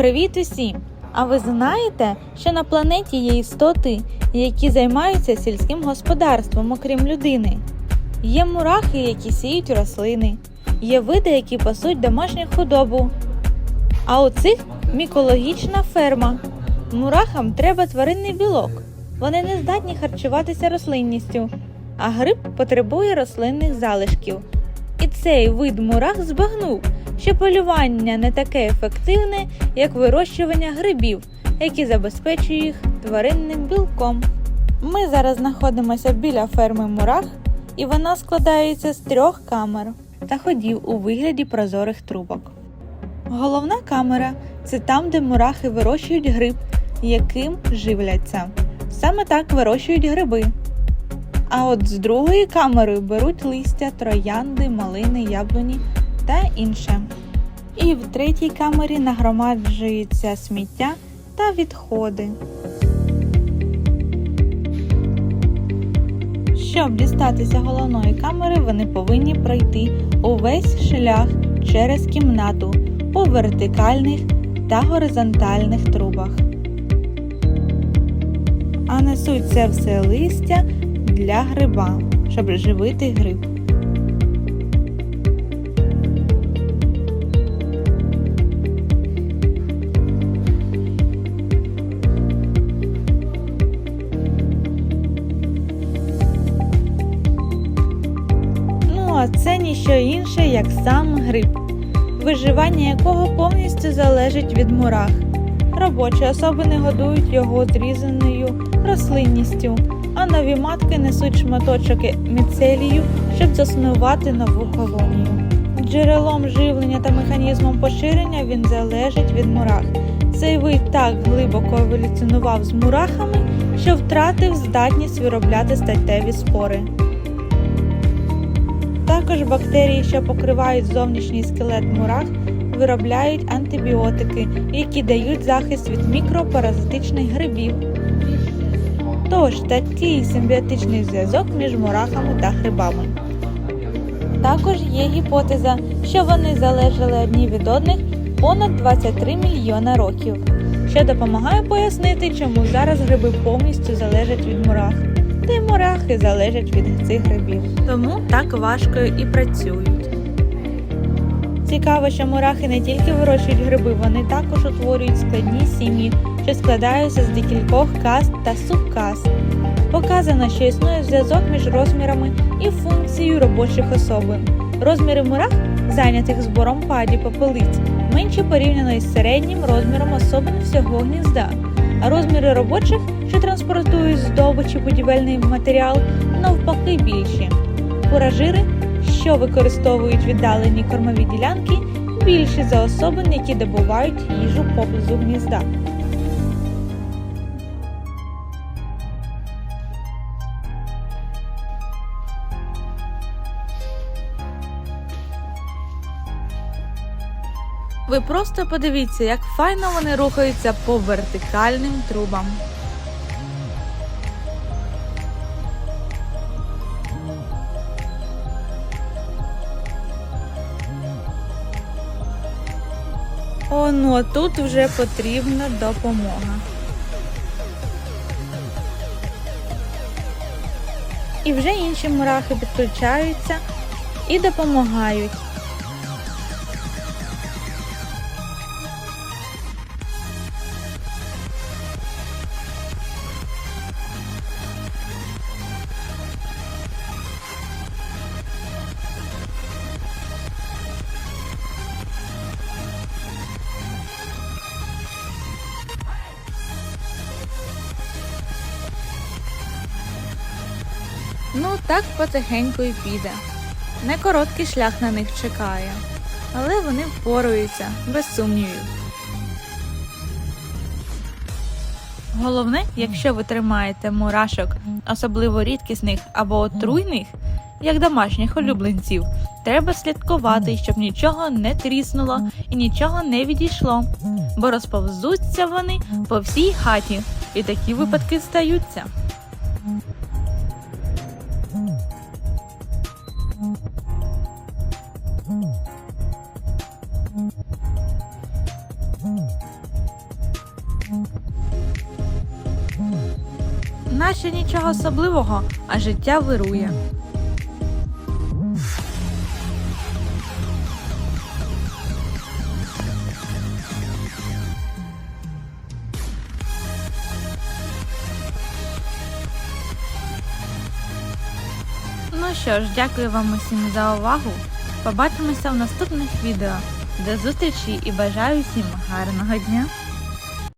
Привіт усім! А ви знаєте, що на планеті є істоти, які займаються сільським господарством, окрім людини? Є мурахи, які сіють рослини, є види, які пасуть домашню худобу. А у цих мікологічна ферма. Мурахам треба тваринний білок. Вони не здатні харчуватися рослинністю, а гриб потребує рослинних залишків. І цей вид мурах збагнув, що полювання не таке ефективне, як вирощування грибів, які забезпечують їх тваринним білком. Ми зараз знаходимося біля ферми мурах, і вона складається з трьох камер та ходів у вигляді прозорих трубок. Головна камера це там, де мурахи вирощують гриб, яким живляться. Саме так вирощують гриби. А от з другої камери беруть листя, троянди, малини, яблуні та інше. І в третій камері нагромаджується сміття та відходи. Щоб дістатися головної камери, вони повинні пройти увесь шлях через кімнату по вертикальних та горизонтальних трубах. А несуть це все листя для гриба, щоб живити гриб. Це ніщо інше, як сам гриб, виживання якого повністю залежить від мурах. Робочі особи не годують його зрізаною рослинністю, а нові матки несуть шматочок міцелію, щоб заснувати нову колонію. Джерелом живлення та механізмом поширення він залежить від мурах. Цей вид так глибоко еволюціонував з мурахами, що втратив здатність виробляти статеві спори. Також бактерії, що покривають зовнішній скелет мурах, виробляють антибіотики, які дають захист від мікропаразитичних грибів. Тож такий симбіотичний зв'язок між мурахами та грибами. Також є гіпотеза, що вони залежали одні від одних понад 23 мільйона років, що допомагає пояснити, чому зараз гриби повністю залежать від мурах, та й мурахи залежать від цих грибів. Тому так важко і працюють. Цікаво, що мурахи не тільки вирощують гриби, вони також утворюють складні сім'ї, що складаються з декількох каст та субкаст. Показано, що існує зв'язок між розмірами і функцією робочих особин. Розміри мурах, зайнятих збором паді попелиць, менші порівняно із середнім розміром особин всього гнізда, а розміри робочих, що транспортують здобич будівельний матеріал, навпаки більші. Фуражири, що використовують віддалені кормові ділянки, більші за особин, які добувають їжу поблизу гнізда. Ви просто подивіться, як файно вони рухаються по вертикальним трубам. Ну а тут вже потрібна допомога. І вже інші мурахи підключаються і допомагають. Ну, так потихеньку і піде. Не короткий шлях на них чекає, але вони впораються, без сумнівів. Головне, якщо ви тримаєте мурашок, особливо рідкісних або отруйних, як домашніх улюбленців, треба слідкувати, щоб нічого не тріснуло і нічого не відійшло, бо розповзуться вони по всій хаті, і такі випадки стаються. Наче нічого особливого, а життя вирує. Ну що ж, дякую вам усім за увагу. Побачимося в наступних відео. До зустрічі і бажаю всім гарного дня!